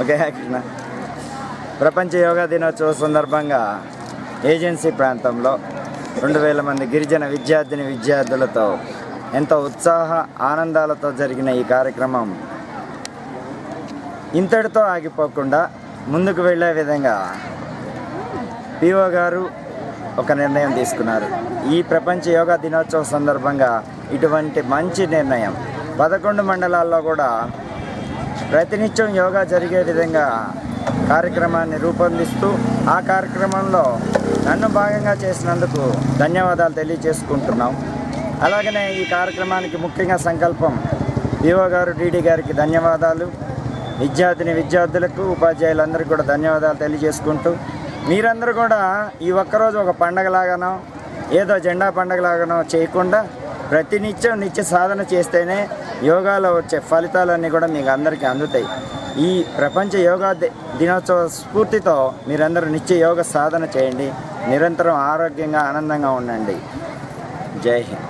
Okay Krishna. ప్రపంచ యోగా దినోత్సవ సందర్భంగా ఏజెన్సీ ప్రాంతంలో రెండు వేల మంది గిరిజన విద్యార్థిని విద్యార్థులతో ఎంతో ఉత్సాహ ఆనందాలతో జరిగిన ఈ కార్యక్రమం ఇంతటితో ఆగిపోకుండా ముందుకు వెళ్ళే విధంగా పిఓ గారు ఒక నిర్ణయం తీసుకున్నారు. ఈ ప్రపంచ యోగా దినోత్సవం సందర్భంగా ఇటువంటి మంచి నిర్ణయం పదకొండు మండలాల్లో కూడా ప్రతినిత్యం యోగా జరిగే విధంగా కార్యక్రమాన్ని రూపొందిస్తూ ఆ కార్యక్రమంలో నన్ను భాగంగా చేసినందుకు ధన్యవాదాలు తెలియజేసుకుంటున్నాం. అలాగనే ఈ కార్యక్రమానికి ముఖ్యంగా సంకల్పం ఈవో గారు డీడీ గారికి ధన్యవాదాలు. విద్యార్థిని విద్యార్థులకు ఉపాధ్యాయులందరికీ కూడా ధన్యవాదాలు తెలియజేసుకుంటూ మీరందరూ కూడా ఈ ఒక్కరోజు ఒక పండగలాగానో ఏదో జెండా పండగలాగానో చేయకుండా ప్రతినిత్యం నిత్య సాధన చేస్తేనే యోగాలో వచ్చే ఫలితాలన్నీ కూడా మీకు అందరికీ అందుతాయి. ఈ ప్రపంచ యోగా దినోత్సవ స్ఫూర్తితో మీరందరూ నిత్య యోగ సాధన చేయండి. నిరంతరం ఆరోగ్యంగా ఆనందంగా ఉండండి. జై హింద్.